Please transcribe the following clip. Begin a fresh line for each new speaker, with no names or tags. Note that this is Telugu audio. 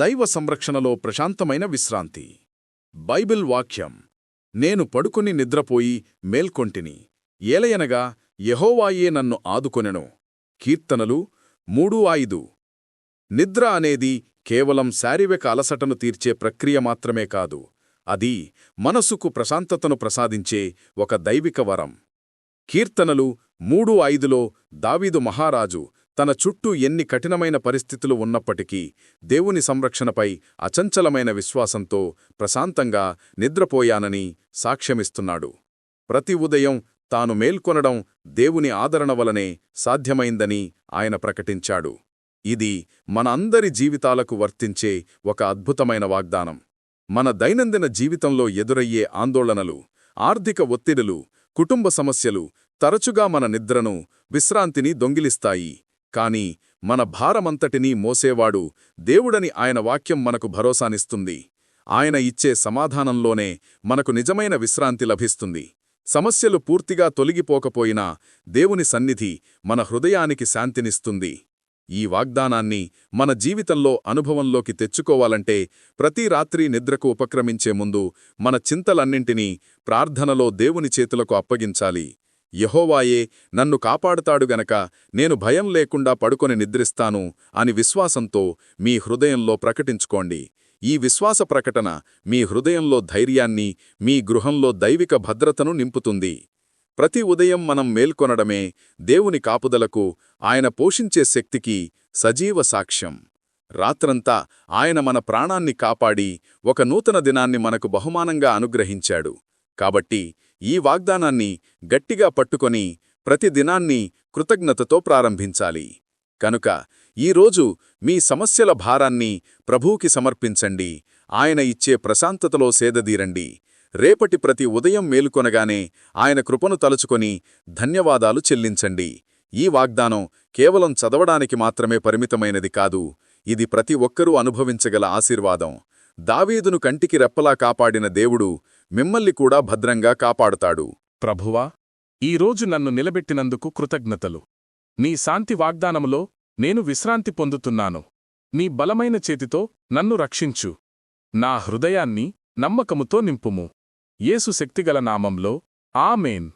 దైవ సంరక్షణలో ప్రశాంతమైన విశ్రాంతి. బైబిల్ వాక్యం. నేను పడుకుని నిద్రపోయి మేల్కొంటిని. ఏలయనగా యహోవాయే నన్ను ఆదుకొనెను. కీర్తనలు మూడు ఐదు. నిద్ర అనేది కేవలం శారీరక అలసటను తీర్చే ప్రక్రియ మాత్రమే కాదు. అది మనసుకు ప్రశాంతతను ప్రసాదించే ఒక దైవిక వరం. కీర్తనలు మూడు ఐదులో దావీదు మహారాజు తన చుట్టూ ఎన్ని కఠినమైన పరిస్థితులు ఉన్నప్పటికీ దేవుని సంరక్షణపై అచంచలమైన విశ్వాసంతో ప్రశాంతంగా నిద్రపోయానని సాక్ష్యమిస్తున్నాడు. ప్రతి ఉదయం తాను మేల్కొనడం దేవుని ఆదరణ వలనే సాధ్యమైందని ఆయన ప్రకటించాడు. ఇది మన అందరి జీవితాలకు వర్తించే ఒక అద్భుతమైన వాగ్దానం. మన దైనందిన జీవితంలో ఎదురయ్యే ఆందోళనలు ఆర్థిక ఒత్తిడులు కుటుంబ సమస్యలు తరచుగా మన నిద్రను విశ్రాంతిని దొంగిలిస్తాయి. కాని మన భారమంతటినీ మోసేవాడు దేవుడని ఆయన వాక్యం మనకు భరోసానిస్తుంది. ఆయన ఇచ్చే సమాధానంలోనే మనకు నిజమైన విశ్రాంతి లభిస్తుంది. సమస్యలు పూర్తిగా తొలగిపోకపోయినా దేవుని సన్నిధి మన హృదయానికి శాంతినిస్తుంది. ఈ వాగ్దానాన్ని మన జీవితంలో అనుభవంలోకి తెచ్చుకోవాలంటే ప్రతి రాత్రి నిద్రకు ఉపక్రమించే ముందు మన చింతలన్నింటినీ ప్రార్థనలో దేవుని చేతులకు అప్పగించాలి. యహోవాయే నన్ను కాపాడుతాడు గనక నేను భయం లేకుండా పడుకొని నిద్రిస్తాను అని విశ్వాసంతో మీ హృదయంలో ప్రకటించుకోండి. ఈ విశ్వాస ప్రకటన మీ హృదయంలో ధైర్యాన్ని మీ గృహంలో దైవిక భద్రతను నింపుతుంది. ప్రతి ఉదయం మనం మేల్కొనడమే దేవుని కాపుదలకు ఆయన పోషించే శక్తికి సజీవ సాక్ష్యం. రాత్రంతా ఆయన మన ప్రాణాన్ని కాపాడి ఒక నూతన దినాన్ని మనకు బహుమానంగా అనుగ్రహించాడు. కాబట్టి ఈ వాగ్దానాన్ని గట్టిగా పట్టుకొని ప్రతి దినాన్ని కృతజ్ఞతతో ప్రారంభించాలి. కనుక ఈరోజు మీ సమస్యల భారాన్ని ప్రభూకి సమర్పించండి. ఆయన ఇచ్చే ప్రశాంతతలో సేదదీరండి. రేపటి ప్రతి ఉదయం మేలుకొనగానే ఆయన కృపను తలుచుకొని ధన్యవాదాలు చెల్లించండి. ఈ వాగ్దానం కేవలం చదవడానికి మాత్రమే పరిమితమైనది కాదు ఇది ప్రతి ఒక్కరూ అనుభవించగల ఆశీర్వాదం. దావీదును కంటికి రెప్పలా కాపాడిన దేవుడు మిమ్మల్ని కూడా భద్రంగా కాపాడుతాడు.
ప్రభువా ఈరోజు నన్ను నిలబెట్టినందుకు కృతజ్ఞతలు. నీ శాంతి వాగ్దానములో నేను విశ్రాంతి పొందుతున్నాను. నీ బలమైన చేతితో నన్ను రక్షించు. నా హృదయాన్ని నమ్మకముతో నింపుము. యేసు శక్తిగల నామంలో ఆమెన్.